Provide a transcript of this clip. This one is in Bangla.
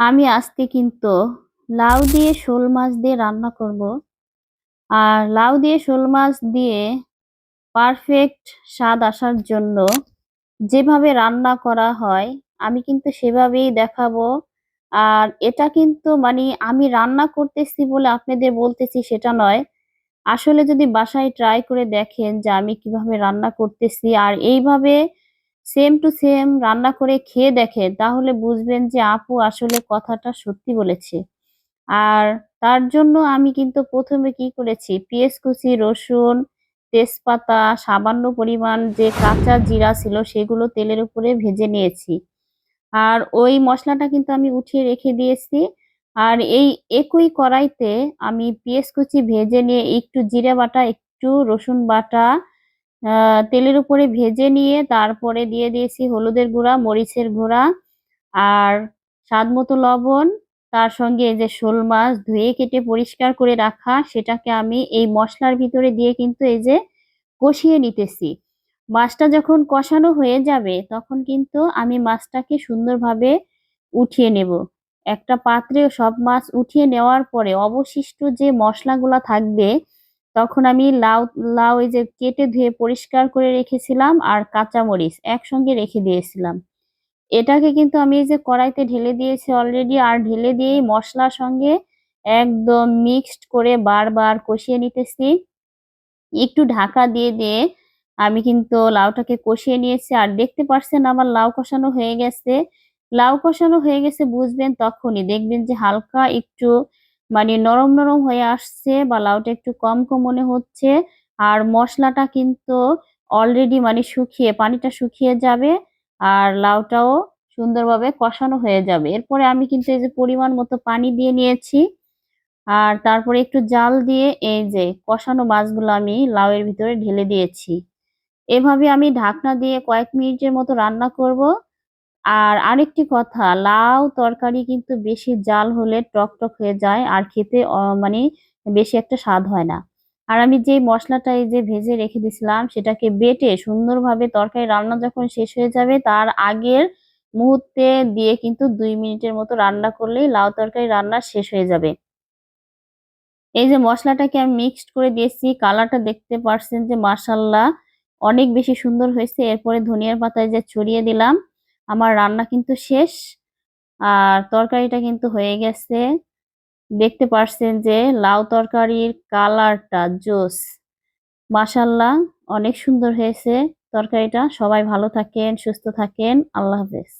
আমি আজকে কিন্তু লাউ দিয়ে শোল মাছ দিয়ে রান্না করব। আর লাউ দিয়ে শোল মাছ দিয়ে পারফেক্ট স্বাদ আসার জন্য যেভাবে রান্না করা হয়, আমি কিন্তু সেভাবেই দেখাবো। আর এটা কিন্তু মানে আমি রান্না করতেছি বলে আপনাদের বলতেছি সেটা নয়। আসলে যদি বাসায় ট্রাই করে দেখেন যে আমি কীভাবে রান্না করতেছি, আর এইভাবে সেম টু সেম রান্না করে খেয়ে দেখেন তাহলে বুঝবেন যে আপু আসলে কথাটা সত্যি বলেছে। আর তার জন্য আমি কিন্তু প্রথমে কি করেছি, পেঁয়াজ কুচি, রসুন, তেজপাতা, সামান্য পরিমাণ যে কাঁচা জিরা ছিল সেগুলো তেলের উপরে ভেজে নিয়েছি। আর ওই মশলাটা কিন্তু আমি উঠিয়ে রেখে দিয়েছি। আর এই একই কড়াইতে আমি পেঁয়াজ কুচি ভেজে নিয়ে একটু জিরে বাটা, একটু রসুন বাটা তেলের উপরে ভেজে নিয়ে তারপরে দিয়ে দিয়েছি হলুদের গুঁড়া, মরিচের গুঁড়া আর স্বাদ মতো লবণ। তার সঙ্গে এই যে শোল মাছ ধুয়ে কেটে পরিষ্কার করে রাখা, সেটাকে আমি এই মশলার ভিতরে দিয়ে কিন্তু এই যে কষিয়ে নিতেছি। মাছটা যখন কষানো হয়ে যাবে, তখন কিন্তু আমি মাছটাকে সুন্দরভাবে উঠিয়ে নেব। একটা পাত্রে সব মাছ উঠিয়ে নেওয়ার পরে অবশিষ্ট যে মশলাগুলা থাকবে তখন আমি লাউ লাউ এই যে কেটে ধুয়ে পরিষ্কার করে রেখেছিলাম আর কাঁচামরিচ একসঙ্গে রেখে দিয়েছিলাম। এটাকে কিন্তু আমি এই যে কড়াইতে ঢেলে দিয়েছি অলরেডি আর ঢেলে দিয়েই মশলার সঙ্গে একদম মিক্সড করে বারবার কষিয়ে নিতেছি। একটু ঢাকা দিয়ে দিয়ে আমি কিন্তু লাউটাকে কষিয়ে নিয়েছি আর দেখতে পাচ্ছেন আমার লাউ কষানো হয়ে গেছে। লাউ কষানো হয়ে গেছে বুঝবেন তখনই, দেখবেন যে হালকা একটু মানে নরম নরম হয়ে আসছে বা লাউটা একটু কম কম মনে হচ্ছে। আর মশলাটা কিন্তু অলরেডি মানে শুকিয়ে, পানিটা শুকিয়ে যাবে আর লাউটাও সুন্দরভাবে কষানো হয়ে যাবে। এরপরে আমি কিন্তু এই যে পরিমাণ মতো পানি দিয়ে নিয়েছি আর তারপরে একটু জাল দিয়ে এই যে কষানো মাছগুলো আমি লাউয়ের ভিতরে ঢেলে দিয়েছি। এভাবে আমি ঢাকনা দিয়ে কয়েক মিনিটের মতো রান্না করব। আর আরেকটি কথা, লাউ তরকারি কিন্তু বেশি জাল হলে টক টক হয়ে যায় আর খেতে মানে বেশি একটা স্বাদ হয় না। আর আমি যে মশলাটা এই যে ভেজে রেখে দিছিলাম সেটাকে বেটে সুন্দরভাবে তরকারি রান্না যখন শেষ হয়ে যাবে, তার আগের মুহূর্তে দিয়ে কিন্তু দুই মিনিটের মতো রান্না করলেই লাউ তরকারি রান্না শেষ হয়ে যাবে। এই যে মশলাটাকে আমি মিক্সড করে দিয়েছি কালারটা দেখতে পারছেন যে মাসাল্লাহ অনেক বেশি সুন্দর হয়েছে। এরপরে ধনিয়ার পাতায় যে ছড়িয়ে দিলাম আমার রান্না কিন্তু শেষ, আর তরকারিটা কিন্তু হয়ে গেছে। দেখতে পারছেন যে লাউ তরকারির কালারটা, জোস। মাসাল্লাহ অনেক সুন্দর হয়েছে তরকারিটা। সবাই ভালো থাকেন, সুস্থ থাকেন। আল্লাহ হাফেজ।